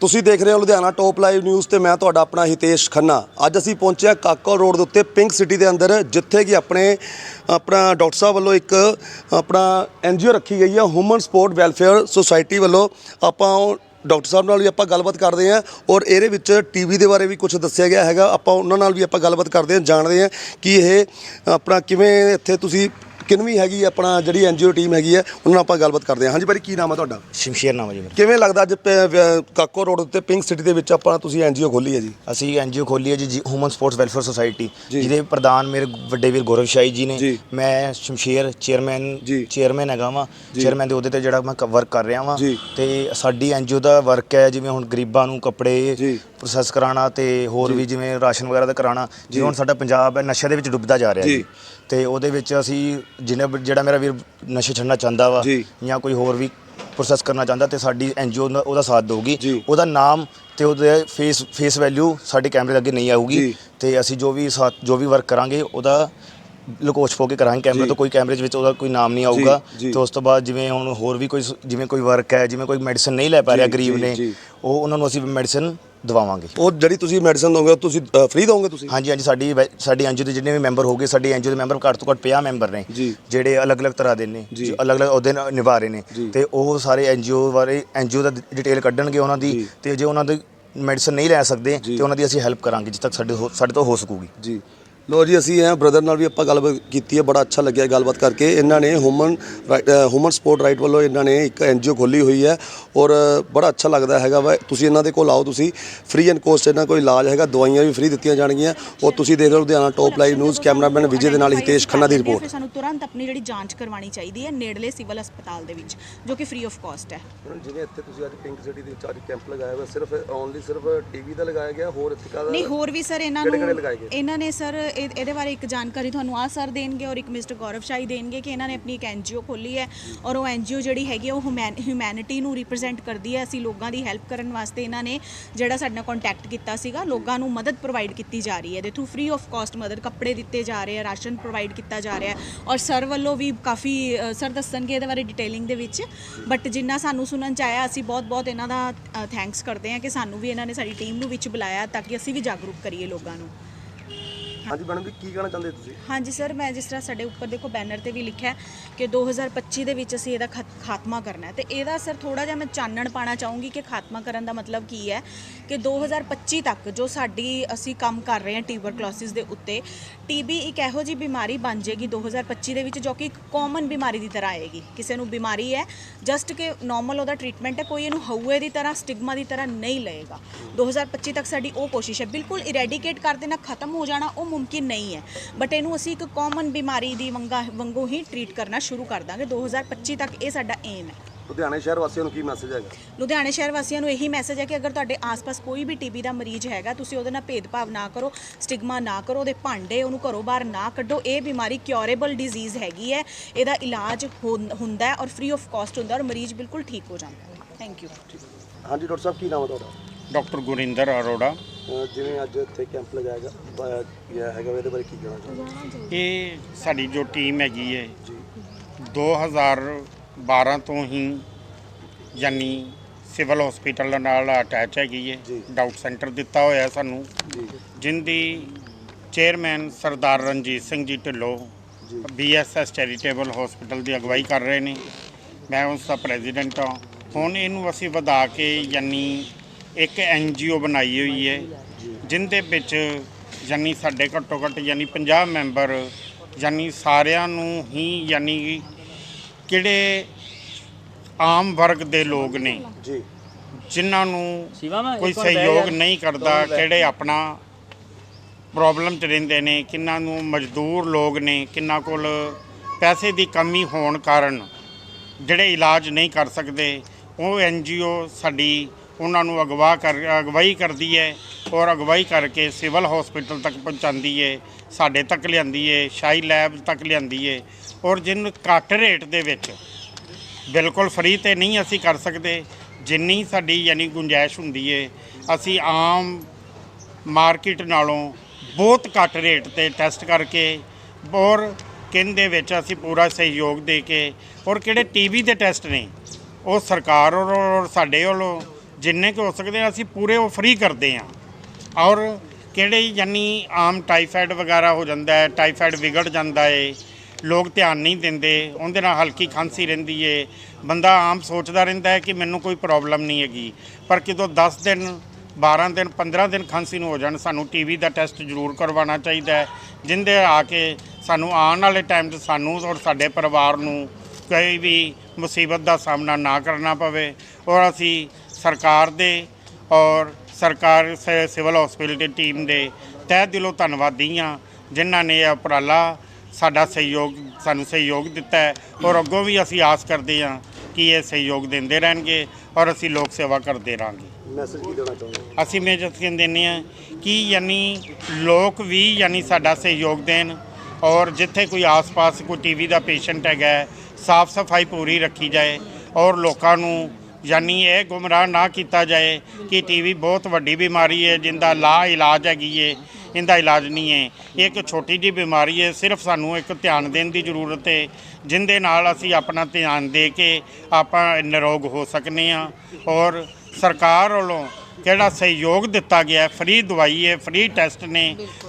ਤੁਸੀਂ ਦੇਖ ਰਹੇ ਹੋ ਲੁਧਿਆਣਾ ਟੌਪ ਲਾਈਵ ਨਿਊਜ਼ ਤੇ ਮੈਂ ਤੁਹਾਡਾ ਆਪਣਾ ਹਿਤੇਸ਼ ਖੰਨਾ। ਅੱਜ ਅਸੀਂ ਪਹੁੰਚੇ ਹਾਂ ਕਾਕਾ ਰੋਡ ਦੇ ਉੱਤੇ ਪਿੰਕ ਸਿਟੀ ਦੇ ਅੰਦਰ, ਜਿੱਥੇ ਕਿ ਆਪਣੇ, ਆਪਣਾ ਡਾਕਟਰ ਸਾਹਿਬ ਵੱਲੋਂ ਇੱਕ, ਆਪਣਾ ਐਨਜੀਓ ਰੱਖੀ ਗਈ ਹੈ ਹਿਊਮਨ ਸਪੋਰਟ ਵੈਲਫੇਅਰ ਸੁਸਾਇਟੀ ਵੱਲੋਂ। ਆਪਾਂ ਉਹ ਡਾਕਟਰ ਸਾਹਿਬ ਨਾਲ ਵੀ ਆਪਾਂ ਗੱਲਬਾਤ ਕਰਦੇ ਹਾਂ ਔਰ ਇਹਦੇ ਵਿੱਚ ਟੀਵੀ ਦੇ ਬਾਰੇ ਵੀ ਕੁਝ ਦੱਸਿਆ ਗਿਆ ਹੈਗਾ। ਆਪਾਂ ਉਹਨਾਂ ਨਾਲ ਵੀ ਆਪਾਂ ਗੱਲਬਾਤ ਕਰਦੇ ਹਾਂ, ਜਾਣਦੇ ਹਾਂ ਕਿ ਇਹ, ਆਪਣਾ ਕਿਵੇਂ ਇੱਥੇ ਤੁਸੀਂ ਕਿੰਨਵੀਂ ਹੈਗੀ ਆਪਣਾ ਜਿਹੜੀ ਐਨਜੀਓ ਟੀਮ ਹੈਗੀ ਹੈ ਉਹਨਾਂ ਨਾਲ ਆਪਾਂ ਗੱਲਬਾਤ ਕਰਦੇ ਹਾਂ ਹਾਂਜੀ ਭਾਈ ਕੀ ਨਾਮ ਹੈ ਤੁਹਾਡਾ ਸ਼ਮਸ਼ੀਰ ਨਾਮ ਹੈ ਜੀ ਮੇਰਾ ਕਿਵੇਂ ਲੱਗਦਾ ਅੱਜ ਪ- ਵ- ਕਾਕੋ ਰੋਡ ਉੱਤੇ ਪਿੰਕ ਸਿਟੀ ਦੇ ਵਿੱਚ ਆਪਾਂ ਤੁਸੀਂ ਐਨਜੀਓ ਖੋਲੀ ਹੈ ਜੀ ਅਸੀਂ ਐਨਜੀਓ ਖੋਲੀ ਹੈ ਜੀ ਹਿਊਮਨ ਸਪੋਰਟਸ ਵੈਲਫੇਅਰ ਸੁਸਾਇਟੀ ਜੀ। ਜਿਹਦੇ ਪ੍ਰਧਾਨ ਮੇਰੇ ਵੱਡੇ ਵੀਰ ਗੌਰਵ ਸ਼ਾਹੀ ਜੀ ਨੇ। ਮੈਂ ਸ਼ਮਸ਼ੀਰ ਚੇਅਰਮੈਨ ਜੀ। ਚੇਅਰਮੈਨ ਹੈਗਾ ਵਾਂ ਚੇਅਰਮੈਨ ਦੇ ਉਹਦੇ ਤੇ ਜਿਹੜਾ ਮੈਂ ਵਰਕ ਕਰ ਰਿਹਾ ਵਾਂ ਜੀ। ਤੇ ਸਾਡੀ ਐਨਜੀਓ ਦਾ ਵਰਕ ਹੈ ਜਿਵੇਂ ਹੁਣ ਗਰੀਬਾਂ ਨੂੰ ਕੱਪੜੇ। ਪ੍ਰੋਸੈਸ ਕਰਾਉਣਾ ਤੇ ਹੋਰ ਵੀ ਜਿਵੇਂ ਰਾਸ਼ਨ ਵਗੈਰਾ ਦਾ ਕਰਾਉਣਾ ਜਿਵੇਂ ਹੁਣ ਸਾਡਾ ਪੰਜਾਬ ਹੈ ਨਸ਼ੇ ਦੇ ਵਿੱਚ ਡੁੱਬਦਾ ਜਾ ਰਿਹਾ ਜੀ। ਜੀ ਤੇ ਉਹਦੇ ਵਿੱਚ ਅਸੀਂ ਜਿਹਨੇ ਜਿਹੜਾ ਮੇਰਾ ਵੀਰ ਨਸ਼ੇ ਛੱਡਣਾ ਚਾਹੁੰਦਾ ਵਾ ਜੀ। ਜਾਂ ਕੋਈ ਹੋਰ ਵੀ ਪ੍ਰੋਸੈਸ ਕਰਨਾ ਚਾਹੁੰਦਾ ਤੇ ਸਾਡੀ ਐਨਜੀਓ ਉਹਦਾ ਸਾਥ ਦੇਊਗੀ ਜੀ। ਉਹਦਾ ਨਾਮ ਤੇ ਉਹਦੇ ਫੇਸ ਫੇਸ ਵੈਲਿਊ ਸਾਡੇ ਕੈਮਰੇ ਦੇ ਅੱਗੇ ਨਹੀਂ ਜੀ। ਆਊਗੀ ਤੇ ਅਸੀਂ ਜੋ ਵੀ ਸਾਥ ਜੋ ਵੀ ਵਰਕ ਕਰਾਂਗੇ ਉਹਦਾ ਲਕੋਚ ਪੋ ਕੇ ਕਰਾਂਗੇ ਕੈਮਰੇ ਜੀ। ਤੋਂ ਕੋਈ ਕੈਮਰੇ ਦੇ ਵਿੱਚ ਉਹਦਾ ਕੋਈ ਨਾਮ ਨਹੀਂ ਆਊਗਾ ਜੀ। ਤੇ ਉਸ ਤੋਂ ਬਾਅਦ ਜਿਵੇਂ ਹੁਣ ਹੋਰ ਵੀ ਕੋਈ ਸ- ਜਿਵੇਂ ਕੋਈ ਵਰਕ ਹੈ ਜਿਵੇਂ ਕੋਈ ਮੈਡੀਸਨ ਨਹੀਂ ਲੈ ਪਾ ਰਿਹਾ ਜੀ, ਗਰੀਬ ਜੀ, ਨੇ ਜੀ। ਉਹ ਉਹਨਾਂ ਨੂੰ ਅਸੀਂ ਮੈਡੀਸਨ ਦਵਾਵਾਂਗੇ ਉਹ ਜਿਹੜੀ ਤੁਸੀਂ ਮੈਡੀਸਨ ਦੋਗੇ ਉਹ ਤੁਸੀਂ ਫ੍ਰੀ ਦੋਗੇ ਤੁਸੀਂ ਹਾਂਜੀ ਹਾਂਜੀ ਸਾਡੀ ਵੈ- ਸਾਡੀ ਐਨਜੀਓ ਦੇ ਜਿੰਨੇ ਵੀ ਮੈਂਬਰ ਹੋਗੇ ਸਾਡੀ ਐਨਜੀਓ ਦੇ ਮੈਂਬਰ ਘੱਟ ਤੋਂ ਘੱਟ 50 ਮੈਂਬਰ ਨੇ ਜੀ। ਜਿਹੜੇ ਅਲੱਗ-ਅਲੱਗ ਤਰ੍ਹਾਂ ਦੇ ਨੇ ਜੀ। ਜੋ ਅਲੱਗ-ਅਲੱਗ ਅਹੁਦੇ ਨ- ਨਿਭਾ ਰਹੇ ਨੇ ਜੀ। ਤੇ ਉਹ ਸਾਰੇ ਐਨਜੀਓ ਬਾਰੇ ਐਨਜੀਓ ਦਾ ਡਿਟੇਲ ਕੱਢਣਗੇ ਉਹਨਾਂ ਜੀ। ਦੀ ਤੇ ਜੇ ਉਹਨਾਂ ਦੀ ਮੈਡੀਸਨ ਨਹੀਂ ਲੈ ਸਕਦੇ ਜੀ। ਤੇ ਉਹਨਾਂ ਦੀ ਅਸੀਂ ਹੈਲਪ ਕਰਾਂਗੇ ਜਿੱਦ ਤੱਕ ਸਾਡੇ ਹੋ- ਸਾਡੇ ਤੋਂ ਹੋ ਸਕੂਗੀ ਜੀ ਲੋ ਜੀ ਅਸੀਂ ਇਹ ਬ੍ਰਦਰ ਨਾਲ ਵੀ ਆਪਾਂ ਗੱਲਬਾਤ ਕੀਤੀ ਹੈ ਬੜਾ ਅੱਛਾ ਲੱਗਿਆ ਗੱਲਬਾਤ ਕਰਕੇ। ਇਹਨਾਂ ਨੇ ਹਿਊਮਨ ਹਿਊਮਨ ਸਪੋਰਟ ਰਾਈਟ ਵੱਲੋਂ ਇਹਨਾਂ ਨੇ ਇੱਕ ਐਨਜੀਓ ਖੋਲੀ ਹੋਈ ਹੈ ਔਰ ਬੜਾ ਅੱਛਾ ਲੱਗਦਾ ਹੈਗਾ ਵਾ। ਤੁਸੀਂ ਇਹਨਾਂ ਦੇ ਕੋਲ ਆਓ ਤੁਸੀਂ ਫ੍ਰੀ ਐਂਡ ਕੋਸਟ ਇਹਨਾਂ ਕੋਈ ਇਲਾਜ ਹੈਗਾ ਦਵਾਈਆਂ ਵੀ ਫ੍ਰੀ ਦਿੱਤੀਆਂ ਜਾਣਗੀਆਂ ਔਰ ਤੁਸੀਂ ਦੇਖ ਰਹੇ ਹੋ Ludhiana top live news cameraman Vijay ਦੇ ਨਾਲ ਹਿਤੇਸ਼ ਖੰਨਾ ਦੀ ਰਿਪੋਰਟ ਸਾਨੂੰ ਤੁਰੰਤ ਆਪਣੀ ਜਿਹੜੀ ਜਾਂਚ ਕਰਵਾਉਣੀ ਚਾਹੀਦੀ ਹੈ ਨੇੜਲੇ ਸਿਵਲ ਹਸਪਤਾਲ ਦੇ ਵਿੱਚ ਜੋ ਕਿ ਫ੍ਰੀ ਆਫ ਕਾਸਟ ਹੈ। ਜਿਵੇਂ ਇੱਥੇ ਤੁਸੀਂ ਅੱਜ ਪਿੰਕ ਸਿਟੀ ਦੇ ਵਿੱਚ ਅੱਜ ਕੈਂਪ ਲਗਾਇਆ ਹੋਇਆ ਸਿਰਫ ਓਨਲੀ ਸਿਰਫ ਟੀਵੀ ਦਾ ਲਗਾਇਆ ਗਿਆ ਹੋਰ ਇੱਥੇ ਨਹੀਂ ਹੋਰ ਵੀ ਸਰ ਇਹਨਾਂ ਨੂੰ? ਇਹਨਾਂ ਨੇ ਸਰ ਇਹ- ਇਹਦੇ ਬਾਰੇ ਇੱਕ ਜਾਣਕਾਰੀ ਤੁਹਾਨੂੰ ਆ ਸਰ ਦੇਣਗੇ ਔਰ ਇੱਕ ਮਿਸਟਰ ਗੌਰਵ ਸ਼ਾਹੀ ਦੇਣਗੇ ਕਿ ਇਹਨਾਂ ਨੇ ਆਪਣੀ ਇੱਕ ਐਨਜੀਓ ਖੋਲੀ ਹੈ ਔਰ ਉਹ ਐਨਜੀਓ ਜਿਹੜੀ ਹੈਗੀ ਹੈ ਉਹ ਹਿਊਮੈਨਿਟੀ ਨੂੰ ਰਿਪਰੈਜ਼ੈਂਟ ਕਰਦੀ ਹੈ। ਅਸੀਂ ਲੋਕਾਂ ਦੀ ਹੈਲਪ ਕਰਨ ਵਾਸਤੇ ਇਹਨਾਂ ਨੇ ਜਿਹੜਾ ਸਾਡੇ ਨਾਲ ਕੰਟੈਕਟ ਕੀਤਾ ਸੀਗਾ, ਲੋਕਾਂ ਨੂੰ ਮਦਦ ਪ੍ਰੋਵਾਈਡ ਕੀਤੀ ਜਾ ਰਹੀ ਹੈ। ਦੇ ਥਰੂ ਫ੍ਰੀ ਆਫ ਕਾਸਟ ਮਦਦ ਕੱਪੜੇ ਦਿੱਤੇ ਜਾ ਰਹੇ ਆ, ਰਾਸ਼ਨ ਪ੍ਰੋਵਾਈਡ ਕੀਤਾ ਜਾ ਰਿਹਾ ਹੈ ਔਰ ਸਰ ਵੱਲੋਂ ਵੀ ਕਾਫੀ ਸਰ ਦੱਸਣਗੇ ਇਹਦੇ ਬਾਰੇ ਡਿਟੇਲਿੰਗ ਦੇ ਵਿੱਚ। ਬਟ ਜਿੰਨਾ ਸਾਨੂੰ ਸੁਣਨ ਚ ਆਇਆ, ਅਸੀਂ ਬਹੁਤ ਬਹੁਤ ਇਹਨਾਂ ਦਾ ਥੈਂਕਸ ਕਰਦੇ ਹਾਂ ਕਿ ਸਾਨੂੰ ਵੀ ਇਹਨਾਂ ਨੇ ਸਾਡੀ ਟੀਮ ਨੂੰ ਵਿੱਚ ਬੁਲਾਇਆ ਤਾਂ ਕਿ ਅਸੀਂ ਵੀ ਜਾਗਰੂਕ ਕਰੀਏ ਲੋਕਾਂ ਨੂੰ। ਹਾਂਜੀ ਮੈਡਮ ਵੀ ਕੀ ਕਹਿਣਾ ਚਾਹੁੰਦੇ ਤੁਸੀਂ? ਹਾਂਜੀ ਸਰ, ਮੈਂ ਜਿਸ ਤਰ੍ਹਾਂ ਸਾਡੇ ਉੱਪਰ ਦੇਖੋ ਬੈਨਰ ਤੇ ਵੀ ਲਿਖਿਆ ਹੈ ਕਿ 2025 ਦੇ ਵਿੱਚ ਅਸੀਂ ਇਹਦਾ ਖਤ- ਖਾਤਮਾ ਕਰਨਾ ਹੈ। ਤੇ ਇਹਦਾ ਸਰ ਥੋੜਾ ਜਿਹਾ ਮੈਂ ਚਾਨਣ ਪਾਣਾ ਚਾਹੂੰਗੀ ਕਿ ਖਾਤਮਾ ਕਰਨ ਦਾ ਮਤਲਬ ਕੀ ਹੈ ਕਿ 2025 ਤੱਕ ਜੋ ਸਾਡੀ ਅਸੀਂ ਕੰਮ ਕਰ ਰਹੇ ਹਾਂ ਟਿਊਬਰਕਲੋਸਿਸ ਦੇ ਉੱਤੇ ਟੀਬੀ ਇੱਕ ਇਹੋ ਜੀ ਬਿਮਾਰੀ ਬਣ ਜਾਏਗੀ 2025 ਦੇ ਵਿੱਚ ਜੋ ਕਿ ਇੱਕ ਕਾਮਨ ਬਿਮਾਰੀ ਦੀ ਤਰ੍ਹਾਂ ਆਏਗੀ। ਕਿਸੇ ਨੂੰ ਬਿਮਾਰੀ ਹੈ ਜਸਟ ਕਿ ਨਾਰਮਲ ਉਹਦਾ ਟ੍ਰੀਟਮੈਂਟ ਹੈ, ਕੋਈ ਇਹਨੂੰ ਹਊਏ ਦੀ ਤਰ੍ਹਾਂ ਸਟਿਗਮਾ ਦੀ ਤਰ੍ਹਾਂ ਨਹੀਂ ਲਏਗਾ। 2025 ਤੱਕ ਸਾਡੀ ਉਹ ਕੋਸ਼ਿਸ਼ ਹੈ, ਬਿਲਕੁਲ ਇਰੈਡੀਕੇਟ ਕਰ ਦੇਣਾ, ਖਤਮ ਹੋ ਜਾਣਾ, ਉਹ ਮੁਮਕਿਨ ਨਹੀਂ ਹੈ। ਬਟ ਇਹਨੂੰ ਅਸੀਂ ਇੱਕ ਕਾਮਨ ਬਿਮਾਰੀ ਦੀ ਵੰਗਾ ਵਾਂਗੂ ਹੀ ਟ੍ਰੀਟ ਕਰਨਾ ਸ਼ੁਰੂ ਕਰ ਦਾਂਗੇ। 2025 ਤੱਕ ਇਹ ਸਾਡਾ ਏਮ ਹੈ। ਲੁਧਿਆਣੇ ਸ਼ਹਿਰ ਵਾਸੀਆਂ ਨੂੰ ਕੀ ਮੈਸੇਜ ਹੈਗਾ? ਲੁਧਿਆਣੇ ਸ਼ਹਿਰ ਵਾਸੀਆਂ ਨੂੰ ਇਹੀ ਮੈਸੇਜ ਹੈ ਕਿ ਅਗਰ ਤੁਹਾਡੇ ਆਸ-ਪਾਸ ਕੋਈ ਵੀ ਟੀਬੀ ਦਾ ਮਰੀਜ਼ ਹੈਗਾ ਤੁਸੀਂ ਉਹਦੇ ਨਾਲ ਭੇਦਭਾਵ ਨਾ ਕਰੋ ਸਟਿਗਮਾ ਨਾ ਕਰੋ ਉਹਦੇ ਭਾਂਡੇ ਉਹਨੂੰ ਘਰੋਂ ਬਾਹਰ ਨਾ ਕੱਢੋ। ਇਹ ਬਿਮਾਰੀ ਕਿਉਰੇਬਲ ਡਿਜ਼ੀਜ਼ ਹੈਗੀ ਹੈ। ਇਹਦਾ ਇਲਾਜ ਹੁੰ- ਹੁੰਦਾ ਹੈ ਔਰ ਫ੍ਰੀ ਆਫ ਕਾਸਟ ਹੁੰਦਾ ਔਰ ਮਰੀਜ਼ ਬਿਲਕੁਲ ਠੀਕ ਹੋ ਜਾਂਦਾ ਹੈ। ਥੈਂਕ ਯੂ ਹਾਂਜੀ ਡਾਕਟਰ ਸਾਹਿਬ ਕੀ ਨਾਮ ਹੈ ਤੁਹਾਡਾ? ਡਾਕਟਰ ਗੁਰਿੰਦਰ ਅਰੋੜਾ। ਜਿਵੇਂ ਅੱਜ ਇੱਥੇ ਕੈਂਪ ਲਗਾਇਆ ਗਿਆ ਬ- ਗਿਆ ਹੈਗਾ ਇਹਦੇ ਬਾਰੇ ਕੀ ਕਹਿਣਾ ਚਾਹੁੰਦੇ ਇਹ ਸਾਡੀ ਜੋ ਟੀਮ ਹੈਗੀ ਹੈ ਜੀ। 2012 ਤੋਂ ਹੀ ਯਾਨੀ ਸਿਵਲ ਹਸਪੀਟਲ ਨਾਲ ਅਟੈਚ ਹੈਗੀ ਹੈ ਜੀ। ਡਾਊਟ ਸੈਂਟਰ ਦਿੱਤਾ ਹੋਇਆ ਸਾਨੂੰ। ਜੀ। ਜਿੰਦੀ ਚੇਅਰਮੈਨ ਸਰਦਾਰ Ranjit Singh ji Dhillon ji. BSS charitable hospital ਦੀ ਅਗਵਾਈ ਕਰ ਰਹੇ ਨੇ। ਮੈਂ ਉਸ ਦਾ ਪ੍ਰੈਜ਼ੀਡੈਂਟ ਹਾਂ। ਹੁਣ ਇਹਨੂੰ ਅਸੀਂ ਵਧਾ ਕੇ ਯਾਨੀ ਇੱਕ ਐਨਜੀਓ ਬਣਾਈ ਹੋਈ ਹੈ ਜਿੰਦੇ ਵਿੱਚ ਯਾਨੀ ਸਾਡੇ ਘੱਟੋ ਘੱਟ ਯਾਨੀ 50 ਮੈਂਬਰ ਯਾਨੀ ਸਾਰਿਆਂ ਨੂੰ ਹੀ ਯਾਨੀ ਕਿਹੜੇ ਆਮ ਵਰਗ ਦੇ ਲੋਕ ਨੇ ਜੀ। ਜਿਨ੍ਹਾਂ ਨੂੰ ਕੋਈ ਸਹਿਯੋਗ ਨਹੀਂ ਕਰਦਾ ਕਿਹੜੇ ਆਪਣਾ ਪ੍ਰੋਬਲਮ ਚ ਰਹਿੰਦੇ ਨੇ ਕਿੰਨਾਂ ਨੂੰ ਮਜ਼ਦੂਰ ਲੋਕ ਨੇ ਕਿੰਨਾਂ ਕੋਲ ਪੈਸੇ ਦੀ ਕਮੀ ਹੋਣ ਕਾਰਨ ਜਿਹੜੇ ਇਲਾਜ ਨਹੀਂ ਕਰ ਸਕਦੇ ਉਹ ਐਨਜੀਓ ਸਾਡੀ ਉਹਨਾਂ ਨੂੰ ਅਗਵਾ ਕਰ, ਅਗਵਾਈ ਕਰਦੀ ਹੈ ਔਰ ਅਗਵਾਈ ਕਰਕੇ ਸਿਵਲ ਹਸਪੀਟਲ ਤੱਕ ਪਹੁੰਚਾਉਂਦੀ ਹੈ, ਸਾਡੇ ਤੱਕ ਲਿਆਂਦੀ ਹੈ, ਸ਼ਾਹੀ ਲੈਬ ਤੱਕ ਲਿਆਂਦੀ ਹੈ। ਔਰ ਜਿਨ ਘੱਟ ਰੇਟ ਦੇ ਵਿੱਚ ਬਿਲਕੁਲ ਫ੍ਰੀ ਤੇ ਨਹੀਂ ਅਸੀਂ ਕਰ ਸਕਦੇ, ਜਿੰਨੀ ਸਾਡੀ ਯਾਨੀ ਗੁੰਜਾਇਸ਼ ਹੁੰਦੀ ਹੈ, ਅਸੀਂ ਆਮ ਮਾਰਕੀਟ ਨਾਲੋਂ ਬਹੁਤ ਘੱਟ ਰੇਟ ਤੇ ਟੈਸਟ ਕਰਕੇ ਔਰ ਕਹਿੰਦੇ ਵਿੱਚ ਅਸੀਂ ਪੂਰਾ ਸਹਿਯੋਗ ਦੇ ਕੇ ਔਰ ਕਿਹੜੇ ਟੀਵੀ ਦੇ ਟੈਸਟ ਨੇ, ਉਹ ਸਰਕਾਰ ਔਰ ਔਰ ਸਾਡੇ ਵੱਲੋਂ ਜਿੰਨੇ ਕੁ ਹੋ ਸਕਦੇ ਆ, ਅਸੀਂ ਪੂਰੇ ਉਹ ਫ੍ਰੀ ਕਰਦੇ ਆ। ਔਰ ਕਿਹੜੇ ਯਾਨੀ ਆਮ ਟਾਈਫਾਇਡ ਵਗੈਰਾ ਹੋ ਜਾਂਦਾ ਹੈ ਟਾਈਫਾਇਡ ਵਿਗੜ ਜਾਂਦਾ ਏ, ਲੋਕ ਧਿਆਨ ਨਹੀਂ ਦਿੰਦੇ, ਉਹਦੇ ਨਾਲ ਹਲਕੀ ਖਾਂਸੀ ਰਹਿੰਦੀ ਏ। ਬੰਦਾ ਆਮ ਸੋਚਦਾ ਰਹਿੰਦਾ ਹੈ ਕਿ ਮੈਨੂੰ ਕੋਈ ਪ੍ਰੋਬਲਮ ਨਹੀਂ ਹੈਗੀ। ਪਰ ਕਿਦੋਂ 10 ਦਿਨ 12 ਦਿਨ 15 ਦਿਨ ਖਾਂਸੀ ਨੂੰ ਹੋ ਜਾਣ, ਸਾਨੂੰ ਟੀਵੀ ਦਾ ਟੈਸਟ ਜ਼ਰੂਰ ਕਰਵਾਉਣਾ ਚਾਹੀਦਾ ਹੈ, ਜਿੰਦੇ ਆ ਕੇ ਸਾਨੂੰ ਆਉਣ ਵਾਲੇ ਟਾਈਮ 'ਚ ਸਾਨੂੰ ਔਰ ਸਾਡੇ ਪਰਿਵਾਰ ਨੂੰ ਕੋਈ ਵੀ ਮੁਸੀਬਤ ਦਾ ਸਾਹਮਣਾ ਨਾ ਕਰਨਾ ਪਵੇ। ਔਰ ਅਸੀਂ ਸਰਕਾਰ ਦੇ ਔਰ ਸਰਕਾਰ ਸਿਵਲ ਹਸਪੀਟਲ ਦੀ ਟੀਮ ਦੇ ਤਹਿ ਦਿਲੋਂ ਧੰਨਵਾਦੀ ਹਾਂ ਜਿਨ੍ਹਾਂ ਨੇ ਇਹ ਉਪਰਾਲਾ ਸਾਡਾ ਸਹਿਯੋਗ ਸਾਨੂੰ ਸਹਿਯੋਗ ਦਿੱਤਾ ਹੈ ਔਰ ਅੱਗੋਂ ਵੀ ਅਸੀਂ ਆਸ ਕਰਦੇ ਹਾਂ ਕਿ ਇਹ ਸਹਿਯੋਗ ਦਿੰਦੇ ਰਹਿਣਗੇ ਔਰ ਅਸੀਂ ਲੋਕ ਸੇਵਾ ਕਰਦੇ ਰਹਾਂਗੇ। ਮੈਸੇਜ ਕੀ ਦੇਣਾ ਚਾਹੁੰਦੇ ਅਸੀਂ ਮੇਜਰ ਸਿੰਘ ਦਿੰਦੇ ਹਾਂ ਕਿ ਯਾਨੀ ਲੋਕ ਵੀ ਯਾਨੀ ਸਾਡਾ ਸਹਿਯੋਗ ਦੇਣ ਔਰ ਜਿੱਥੇ ਕੋਈ ਆਸ-ਪਾਸ ਕੋਈ ਟੀਵੀ ਦਾ ਪੇਸ਼ੈਂਟ ਹੈਗਾ ਸਾਫ਼ ਸਫ਼ਾਈ ਪੂਰੀ ਰੱਖੀ ਜਾਏ ਔਰ ਲੋਕਾਂ ਨੂੰ ਯਾਨੀ ਇਹ ਗੁੰਮਰਾਹ ਨਾ ਕੀਤਾ ਜਾਏ ਕਿ ਟੀਵੀ ਬਹੁਤ ਵੱਡੀ ਬਿਮਾਰੀ ਹੈ, ਜਿੰਦਾ ਲਾ ਇਲਾਜ ਹੈਗੀ ਏ ਇਹਦਾ ਇਲਾਜ ਨਹੀਂ ਹੈ। ਇਹ ਇੱਕ ਛੋਟੀ ਜਿਹੀ ਬਿਮਾਰੀ ਹੈ, ਸਿਰਫ ਸਾਨੂੰ ਇੱਕ ਧਿਆਨ ਦੇਣ ਦੀ ਜ਼ਰੂਰਤ ਹੈ, ਜਿੰਦੇ ਨਾਲ ਅਸੀਂ ਆਪਣਾ ਧਿਆਨ ਦੇ ਕੇ ਆਪਾਂ ਨਿਰੋਗ ਹੋ ਸਕਨੇ ਆ ਔਰ ਸਰਕਾਰ ਵੱਲੋਂ ਕਿਹੜਾ ਸਹਿਯੋਗ ਦਿੱਤਾ ਗਿਆ ਫ੍ਰੀ ਦਵਾਈ ਹੈ ਫ੍ਰੀ ਟੈਸਟ ਨੇ।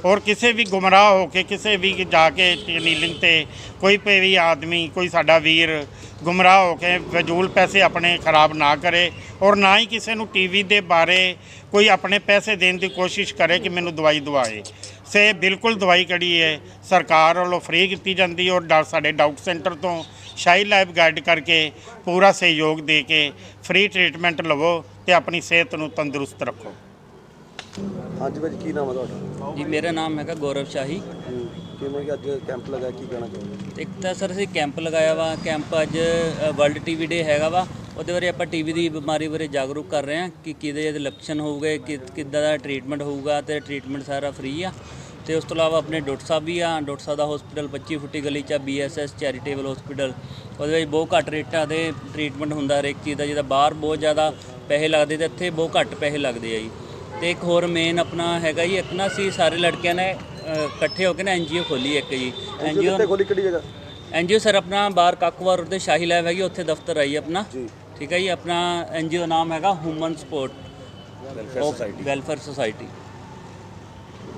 ਔਰ ਕਿਸੇ ਵੀ ਗੁੰਮਰਾਹ ਹੋ ਕੇ ਕਿਸੇ ਵੀ ਜਾ ਕੇ ਨੀਲਿੰਗ ਤੇ ਕੋਈ ਪੇ ਵੀ ਆਦਮੀ ਕੋਈ ਸਾਡਾ ਵੀਰ ਗੁੰਮਰਾਹ ਹੋ ਕੇ ਫਜ਼ੂਲ ਪੈਸੇ ਆਪਣੇ ਖਰਾਬ ਨਾ ਕਰੇ ਔਰ ਨਾ ਹੀ ਕਿਸੇ ਨੂੰ ਟੀਵੀ ਦੇ ਬਾਰੇ ਕੋਈ ਆਪਣੇ ਪੈਸੇ ਦੇਣ ਦੀ ਕੋਸ਼ਿਸ਼ ਕਰੇ ਕਿ ਮੈਨੂੰ ਦਵਾਈ ਦਵਾਏ। ਸੇ ਬਿਲਕੁਲ ਦਵਾਈ ਕਿਹੜੀ ਹੈ। ਸਰਕਾਰ ਵੱਲੋਂ ਫ੍ਰੀ ਕੀਤੀ ਜਾਂਦੀ ਹੈ ਔਰ ਡਾ- ਸਾਡੇ ਡਾਊਟ ਸੈਂਟਰ ਤੋਂ ਸ਼ਾਈ ਲਾਈਵ ਗਾਈਡ ਕਰਕੇ ਪੂਰਾ ਸਹਿਯੋਗ ਦੇ ਕੇ ਫ੍ਰੀ ਟ੍ਰੀਟਮੈਂਟ ਲਵੋ। ਤੇ ਆਪਣੀ ਸਿਹਤ ਨੂੰ ਤੰਦਰੁਸਤ ਰੱਖੋ। ਹਾਂਜੀ ਭਾਜੀ ਕੀ ਨਾਮ ਹੈ ਤੁਹਾਡਾ? ਜੀ ਮੇਰਾ ਨਾਮ ਹੈਗਾ ਗੌਰਵ ਸ਼ਾਹੀ। ਕਿਵੇਂ ਕਿ ਅੱਜ ਕੈਂਪ ਲਗਾਇਆ ਕੀ ਕਹਿਣਾ ਚਾਹੁੰਦੇ ਇੱਕ ਤਾਂ ਸਰ ਅਸੀਂ ਕੈਂਪ ਲਗਾਇਆ ਵਾ। ਕੈਂਪ ਅੱਜ ਵਰਲਡ ਟੀਵੀ ਡੇ ਹੈਗਾ ਵਾ। ਉਹਦੇ ਬਾਰੇ ਆਪਾਂ ਟੀਵੀ ਦੀ ਬਿਮਾਰੀ ਬਾਰੇ ਜਾਗਰੂਕ ਕਰ ਰਹੇ ਹਾਂ ਕਿ ਕਿਹਦੇ ਇਹਦੇ ਲੱਛਣ ਹੋਊਗੇ ਕਿ ਕਿੱਦਾਂ ਦਾ ਟ੍ਰੀਟਮੈਂਟ ਹੋਊਗਾ ਤੇ ਟ੍ਰੀਟਮੈਂਟ ਸਾਰਾ ਫ੍ਰੀ ਆ। ਤੇ ਉਸ ਤੋਂ ਇਲਾਵਾ ਆਪਣੇ ਡਾਕਟਰ ਸਾਹਿਬ ਵੀ ਆ। ਡਾਕਟਰ ਸਾਹਿਬ ਦਾ ਹਸਪੀਟਲ 25 ਫੁੱਟੀ ਗਲੀ ਚ ਬੀਐਸਐਸ ਚੈਰੀਟੇਬਲ ਹਸਪੀਟਲ ਉਹਦੇ ਵਿੱਚ ਬਹੁਤ ਘੱਟ ਰੇਟਾਂ ਦੇ ਟ੍ਰੀਟਮੈਂਟ ਹੁੰਦਾ ਹਰੇਕ ਚੀਜ਼ ਦਾ ਜਿਹਦਾ ਬਾਹਰ ਬਹੁਤ ਜ਼ਿਆਦਾ ਪੈਸੇ ਲੱਗਦੇ ਤੇ ਇੱਥੇ ਬਹੁਤ ਘੱਟ ਪੈਸੇ ਲੱਗਦੇ ਆ ਜੀ। ਤੇ ਇੱਕ ਹੋਰ ਮੇਨ ਆਪਣਾ ਹੈਗਾ ਜੀ ਇੱਕ ਨਾ ਸੀ ਸਾਰੇ ਲੜਕਿਆਂ ਨੇ ਅ, ਇਕੱਠੇ ਹੋ ਕੇ ਨਾ ਐਨਜੀਓ ਖੋਲੀ ਇੱਕ ਜੀ। ਐਨਜੀਓ ਕਿੱਥੇ ਖੋਲੀ ਕਿਹੜੀ ਜਗ੍ਹਾ? ਐਨਜੀਓ ਸਰ ਆਪਣਾ ਬਾਹਰ ਕੱਕਵਾਰ ਰੋਡ ਤੇ ਸ਼ਾਹੀ ਲੈਬ ਹੈਗੀ ਉੱਥੇ ਦਫ਼ਤਰ ਆਈ ਆਪਣਾ। ਜੀ। ਠੀਕ ਹੈ ਜੀ ਆਪਣਾ ਐਨਜੀਓ ਨਾਮ ਹੈਗਾ human support welfare society welfare society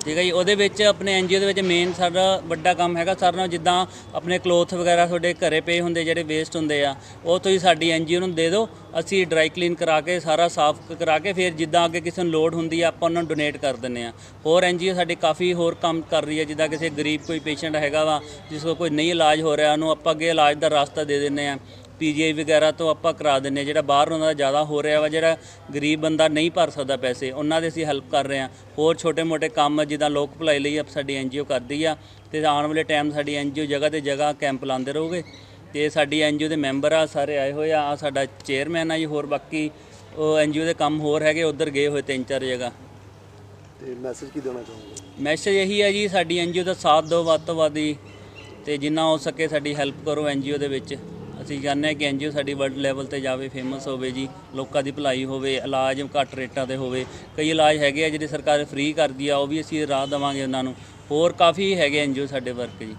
ਠੀਕ ਹੈ ਜੀ, ਉਹਦੇ ਵਿੱਚ ਆਪਣੇ ਐਨਜੀਓ ਦੇ ਵਿੱਚ ਮੇਨ ਸਾਡਾ ਵੱਡਾ ਕੰਮ ਹੈਗਾ, ਸਾਰਿਆਂ ਨਾਲ ਜਿੱਦਾਂ ਆਪਣੇ ਕਲੋਥ ਵਗੈਰਾ ਤੁਹਾਡੇ ਘਰੇ ਪਏ ਹੁੰਦੇ, ਜਿਹੜੇ ਵੇਸਟ ਹੁੰਦੇ ਆ, ਉਹ ਤੁਸੀਂ ਸਾਡੀ ਐਨਜੀਓ ਨੂੰ ਦੇ ਦਿਓ, ਅਸੀਂ ਡਰਾਈ ਕਲੀਨ ਕਰਾ ਕੇ, ਸਾਰਾ ਸਾਫ਼ ਕਰਾ ਕੇ ਫਿਰ ਜਿੱਦਾਂ ਅੱਗੇ ਕਿਸੇ ਨੂੰ ਲੋਡ ਹੁੰਦੀ ਆ, ਆਪਾਂ ਉਹਨਾਂ ਨੂੰ ਡੋਨੇਟ ਕਰ ਦਿੰਦੇ ਆ। ਹੋਰ ਐਨਜੀਓ ਸਾਡੀ ਕਾਫੀ ਹੋਰ ਕੰਮ ਕਰ ਰਹੀ ਹੈ ਜਿੱਦਾਂ ਕਿਸੇ ਗਰੀਬ ਕੋਈ ਪੇਸ਼ੈਂਟ ਹੈਗਾ ਵਾ, ਜਿਸ ਕੋਲ ਕੋਈ ਨਹੀਂ ਇਲਾਜ ਹੋ ਰਿਹਾ, ਉਹਨੂੰ ਆਪਾਂ ਅੱਗੇ ਇਲਾਜ ਦਾ ਰਸਤਾ ਦੇ ਦਿੰਦੇ ਆ। ਪੀਜੀਆਈ ਵਗੈਰਾ ਤੋਂ ਆਪਾਂ ਕਰਾ ਦਿੰਨੇ। ਜਿਹੜਾ ਬਾਹਰ ਉਹਨਾਂ ਦਾ ਜ਼ਿਆਦਾ ਹੋ ਰਿਹਾ ਵਾ ਜਿਹੜਾ ਗਰੀਬ ਬੰਦਾ ਨਹੀਂ ਭਰ ਸਕਦਾ ਪੈਸੇ ਉਹਨਾਂ ਦੇ ਅਸੀਂ ਹੈਲਪ ਕਰ ਰਹੇ ਹਾਂ। ਹੋਰ ਛੋਟੇ-ਮੋਟੇ ਕੰਮ ਜਿੱਦਾਂ ਲੋਕ ਭਲਾਈ ਲਈ ਸਾਡੀ ਐਨਜੀਓ ਕਰਦੀ ਆ ਤੇ ਆਉਣ ਵਾਲੇ ਟਾਈਮ ਸਾਡੀ ਐਨਜੀਓ ਜਗ੍ਹਾ ਤੇ ਜਗ੍ਹਾ ਕੈਂਪ ਲਾਉਂਦੇ ਰਹੋਗੇ। ਤੇ ਸਾਡੀ ਐਨਜੀਓ ਦੇ ਮੈਂਬਰ ਆ ਸਾਰੇ ਆਏ ਹੋਏ ਆ ਆ ਸਾਡਾ ਚੇਅਰਮੈਨ ਆ ਜੀ ਹੋਰ ਬਾਕੀ ਉਹ ਐਨਜੀਓ ਦੇ ਕੰਮ ਹੋਰ ਹੈਗੇ ਉਧਰ ਗਏ ਹੋਏ ਤਿੰਨ ਚਾਰ ਜਗ੍ਹਾ। ਤੇ ਮੈਸੇਜ ਕੀ ਦੇਣਾ ਚਾਹੁੰਦੇ ਮੈਸੇਜ ਇਹੀ ਹੈ ਜੀ ਸਾਡੀ ਐਨਜੀਓ ਦਾ ਸਾਥ ਦਿਓ ਵੱਧ ਤੋਂ ਵੱਧ ਹੀ ਤੇ ਜਿੰਨਾ ਹੋ ਸਕੇ ਸਾਡੀ ਹੈਲਪ ਕਰੋ ਐਨਜੀਓ ਦੇ ਵਿੱਚ। ਅਸੀਂ ਚਾਹੁੰਦੇ ਹਾਂ ਕਿ ਐਨਜੀਓ ਸਾਡੀ ਵਰਲਡ ਲੈਵਲ ਤੇ ਜਾਵੇ ਫੇਮਸ ਹੋਵੇ ਜੀ, ਲੋਕਾਂ ਦੀ ਭਲਾਈ ਹੋਵੇ, ਇਲਾਜ ਘੱਟ ਰੇਟਾਂ ਤੇ ਹੋਵੇ। ਕਈ ਇਲਾਜ ਹੈਗੇ ਆ ਜਿਹੜੇ ਸਰਕਾਰ ਫ੍ਰੀ ਕਰਦੀ ਆ, ਉਹ ਵੀ ਅਸੀਂ ਰਾਹ ਦੇਵਾਂਗੇ ਉਹਨਾਂ ਨੂੰ। ਹੋਰ ਕਾਫੀ ਹੈਗੇ ਐਨਜੀਓ ਸਾਡੇ ਵਰਕ ਜੀ।